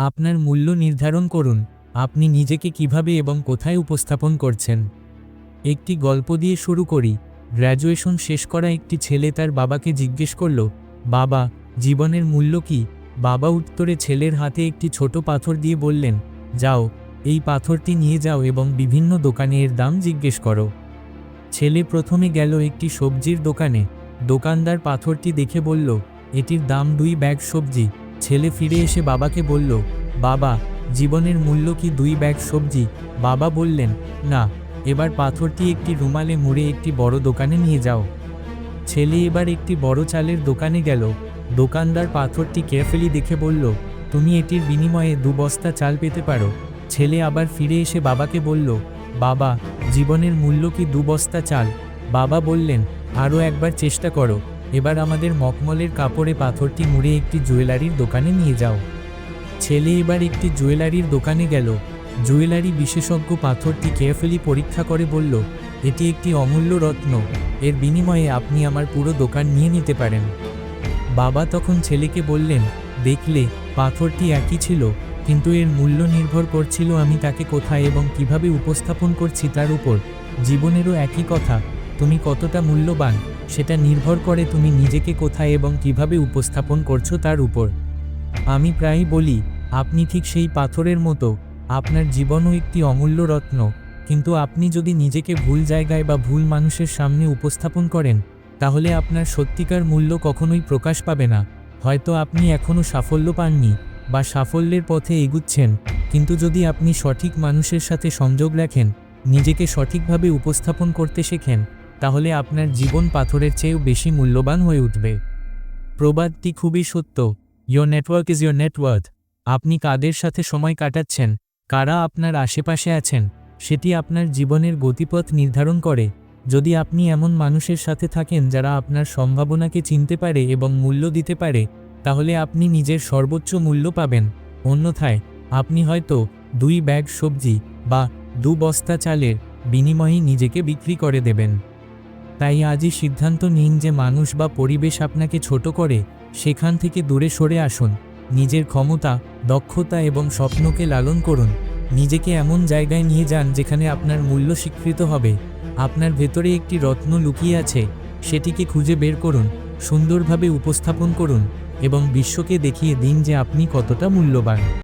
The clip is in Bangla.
আপনার মূল্য নির্ধারণ করুন, আপনি নিজেকে কীভাবে এবং কোথায় উপস্থাপন করছেন। একটি গল্প দিয়ে শুরু করি। গ্র্যাজুয়েশন শেষ করা একটি ছেলে তার বাবাকে জিজ্ঞেস করল, বাবা, জীবনের মূল্য কি? বাবা উত্তরে ছেলের হাতে একটি ছোট পাথর দিয়ে বললেন, যাও, এই পাথরটি নিয়ে যাও এবং বিভিন্ন দোকানে এর দাম জিজ্ঞেস করো। ছেলে প্রথমে গেল একটি সবজির দোকানে। দোকানদার পাথরটি দেখে বলল, এটির দাম দুই ব্যাগ সবজি। ছেলে ফিরে এসে বাবাকে বলল, বাবা, জীবনের মূল্য কি দুই ব্যাগ সবজি? বাবা বললেন, না, এবার পাথরটি একটি রুমালে মুড়ে একটি বড় দোকানে নিয়ে যাও। ছেলে এবার একটি বড় চালের দোকানে গেল। দোকানদার পাথরটি কেয়ারফুলি দেখে বলল, তুমি এটির বিনিময়ে দু বস্তা চাল পেতে পারো। ছেলে আবার ফিরে এসে বাবাকে বলল, বাবা, জীবনের মূল্য কি দু বস্তা চাল? বাবা বললেন, আরও একবার চেষ্টা করো। এবার আমাদের মকমলের কাপড়ে পাথরটি মুড়ে একটি জুয়েলারির দোকানে নিয়ে যাও। ছেলে এবার একটি জুয়েলারির দোকানে গেল। জুয়েলারি বিশেষজ্ঞ পাথরটি কেয়ারফুলি পরীক্ষা করে বলল, এটি একটি অমূল্য রত্ন। এর বিনিময়ে আপনি আমার পুরো দোকান নিয়ে নিতে পারেন। বাবা তখন ছেলেকে বললেন, দেখলে, পাথরটি একই ছিল, কিন্তু এর মূল্য নির্ভর করছিল আমি তাকে কোথায় এবং কীভাবে উপস্থাপন করছি তার উপর। জীবনেরও একই কথা, তুমি কতটা মূল্যবান সেটা নির্ভর করে তুমি নিজেকে কোথায় এবং কীভাবে উপস্থাপন করছ তার উপর। আমি প্রায়ই বলি, আপনি ঠিক সেই পাথরের মতো, আপনার জীবনও একটি অমূল্য রত্ন, কিন্তু আপনি যদি নিজেকে ভুল জায়গায় বা ভুল মানুষের সামনে উপস্থাপন করেন, তাহলে আপনার সত্যিকার মূল্য কখনোই প্রকাশ পাবে না। হয়তো আপনি এখনও সাফল্য পাননি বা সাফল্যের পথে এগুচ্ছেন, কিন্তু যদি আপনি সঠিক মানুষের সাথে সংযোগ রাখেন, নিজেকে সঠিকভাবে উপস্থাপন করতে শেখেন তাহলে আপনার জীবন পাথরের চেয়েও বেশি মূল্যবান হয়ে উঠবে। প্রবাদটি খুবই সত্য। Your network is your net আপনি কাদের সাথে সময় কাটাচ্ছেন? কারা আপনার আশেপাশে আছেন? সেটি আপনার জীবনের গতিপথ নির্ধারণ করে। যদি আপনি এমন মানুষের সাথে থাকেন যারা আপনার সম্ভাবনাকে চিনতে পারে এবং মূল্য দিতে পারে, তাহলে আপনি নিজের সর্বোচ্চ মূল্য পাবেন। অন্যথায়, আপনি হয়তো দুই ব্যাগ সবজি বা দু বস্তা চালের বিনিময়ে নিজেকে বিক্রি করে দেবেন। তাই আজই সিদ্ধান্ত নিন যে মানুষ বা পরিবেশ আপনাকে ছোট করে, সেখান থেকে দূরে সরে আসুন। নিজের ক্ষমতা, দক্ষতা এবং স্বপ্নকে লালন করুন। নিজেকে এমন জায়গায় নিয়ে যান যেখানে আপনার মূল্য স্বীকৃত হবে। আপনার ভেতরে একটি রত্ন লুকিয়ে আছে, সেটিকে খুঁজে বের করুন, সুন্দরভাবে উপস্থাপন করুন এবং বিশ্বকে দেখিয়ে দিন যে আপনি কতটা মূল্যবান।